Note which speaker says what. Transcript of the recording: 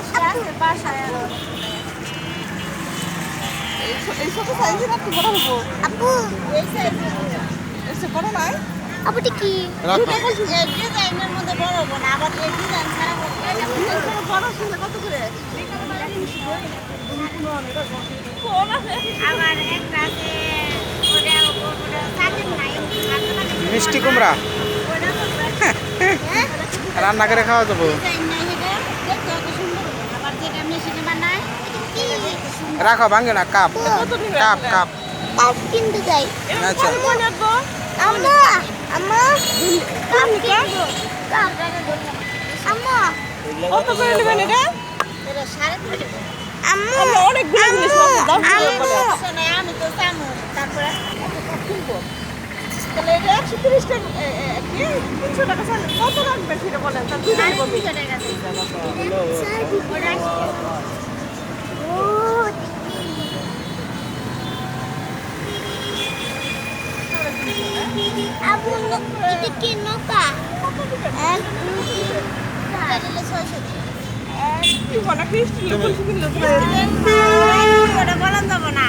Speaker 1: দশটা আছে বাসায় আরও।
Speaker 2: এই ছো- এই ছোট সাইজের না একটু বড় হব।
Speaker 3: আপু
Speaker 1: এই size-এর মতো।
Speaker 2: এর চেয়ে বড় নাই
Speaker 3: আপুটি কি
Speaker 1: ডিজাইনের মধ্যে বড় হব না আবার এই ডিজাইন ছাড়া বড় হব।
Speaker 2: এর থেকে বড় ছিল কত করে?
Speaker 1: আবার একটা আছে ওটা ওটা কাজের নাই
Speaker 4: মিষ্টি কুমড়া। রান্না করে খাওয়া যাব
Speaker 1: ডিজাইন নাই এটা দেখতে অত সুন্দর হবে। আবার যেটা মেশিনে বানায় এটা দেখতে সুন্দর
Speaker 4: রাখো ভাঙে না কাপ।
Speaker 2: কত
Speaker 4: কাপ কাপ।
Speaker 3: কাপ কিনতে যাই
Speaker 4: আচ্ছা।
Speaker 3: আম্মা আম্মা কাপ কিনবো কাপ। আম্মা।
Speaker 2: কত করে নেবেন এটা?
Speaker 1: এটা সাড়ে তিনশো
Speaker 3: আম্মু
Speaker 2: আমরা জিনিস পাবো দাম দিতে পারে
Speaker 1: শোনে, আমি তো জানো তারপরে
Speaker 2: কিনবো। তাহলে এটা একশো তিরিশ টাকা এ, এ, কি? তিনশো টাকা চাল। কত রাখবেন সেটা বলেন তার
Speaker 1: টাকা দিই। ওটা
Speaker 3: ও আবু এটা কি নৌকা? এক দুই তিন
Speaker 1: ওটা ছয়শো
Speaker 2: কি বলা তো
Speaker 1: ওটা বলা যাবে না।